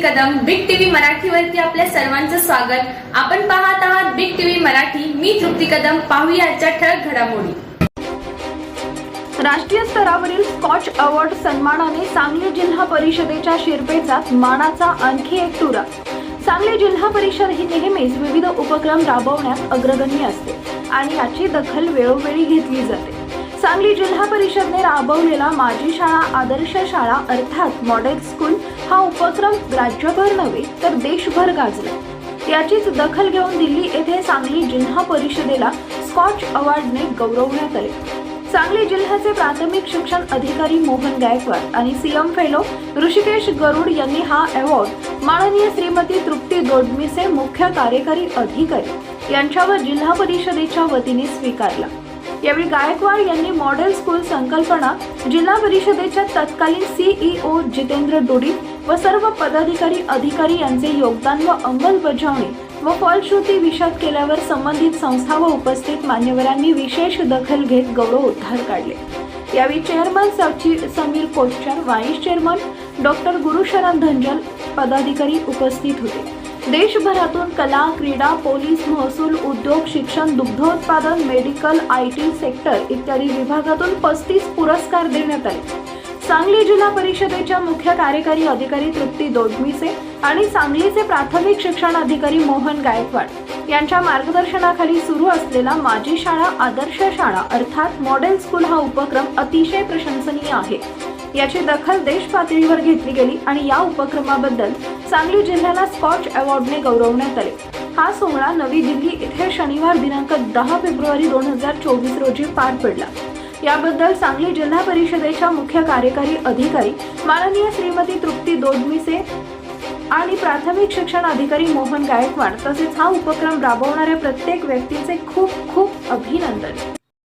Kadam big TV मराठीवरती आपल्या सर्वांचं स्वागत. आपण पाहत आहात बिग टीव्ही मराठी. मी तृप्ती कदम. पाहूया आजच्या ठळक घडामोडी. राष्ट्रीय स्तरावरील स्कॉच अवॉर्ड सन्मानाने सांगली जिल्हा परिषदेच्या शिरपेचात मानाचा आणखी एक तुरा. सांगली जिल्हा परिषद ही नेहमीच विविध उपक्रम राबवण्यात अग्रगण्य असते आणि याची दखल वेळोवेळी घेतली जाते. सांगली जिल्हा परिषदने राबवलेला माझी शाळा आदर्श शाळा अर्थात मॉडेल स्कूल हा उपक्रम राज्यभर नव्हे तर देशभर गाजला. याचीच दखल घेऊन दिल्ली येथे सांगली जिल्हा परिषदेला स्कॉच अवॉर्डने गौरवण्यात आले. सांगली जिल्ह्याचे प्राथमिक शिक्षण अधिकारी मोहन गायकवाड आणि सीएम फेलो ऋषिकेश गरुड यांनी हा अवॉर्ड माननीय श्रीमती तृप्ती दोडमीसे मुख्य कार्यकारी अधिकारी यांच्यावर जिल्हा परिषदेच्या वतीने स्वीकारला. यावेळी गायकवाड यांनी मॉडेल स्कूल संकल्पना जिल्हा परिषदेच्या तत्कालीन सीईओ जितेंद्र डोडी व सर्व पदाधिकारी अधिकारी यांचे योगदान व अंमलबजावणी व फलश्रुती विशद केल्यावर संबंधित संस्था व उपस्थित मान्यवरांनी विशेष दखल घेत गौरव उद्धार काढले. यावेळी चेअरमन सचिव Sameer Kochar vice chairman doctor Gursharan Dhanjal पदाधिकारी उपस्थित होते. देशभरातून कला क्रीडा पोलीस महसूल उद्योग शिक्षण दुग्धोत्पादन मेडिकल आय टी सेक्टर इत्यादी विभागातून पस्तीस पुरस्कार देण्यात आले. सांगली जिल्हा परिषदेच्या मुख्य कार्यकारी अधिकारी तृप्ती दोडमिसे आणि सांगलीचे प्राथमिक शिक्षण अधिकारी मोहन गायकवाड यांच्या मार्गदर्शनाखाली सुरू असलेला माझी शाळा आदर्श शाळा अर्थात मॉडेल स्कूल हा उपक्रम अतिशय प्रशंसनीय आहे. याची दखल देश पातळीवर घेतली गेली आणि या उपक्रमाबद्दल सांगली जिल्ह्याला स्कॉच अवॉर्डने गौरवण्यात आले. हा सोहळा नवी दिल्ली येथे शनिवार दिनांक दहा फेब्रुवारी दोन हजार चोवीस रोजी पार पडला. याबद्दल सांगली जिल्हा परिषदेच्या मुख्य कार्यकारी अधिकारी माननीय श्रीमती तृप्ती दोडमिसे आणि प्राथमिक शिक्षण अधिकारी मोहन गायकवाड तसेच हा उपक्रम राबवणाऱ्या प्रत्येक व्यक्तीचे खूप खूप अभिनंदन.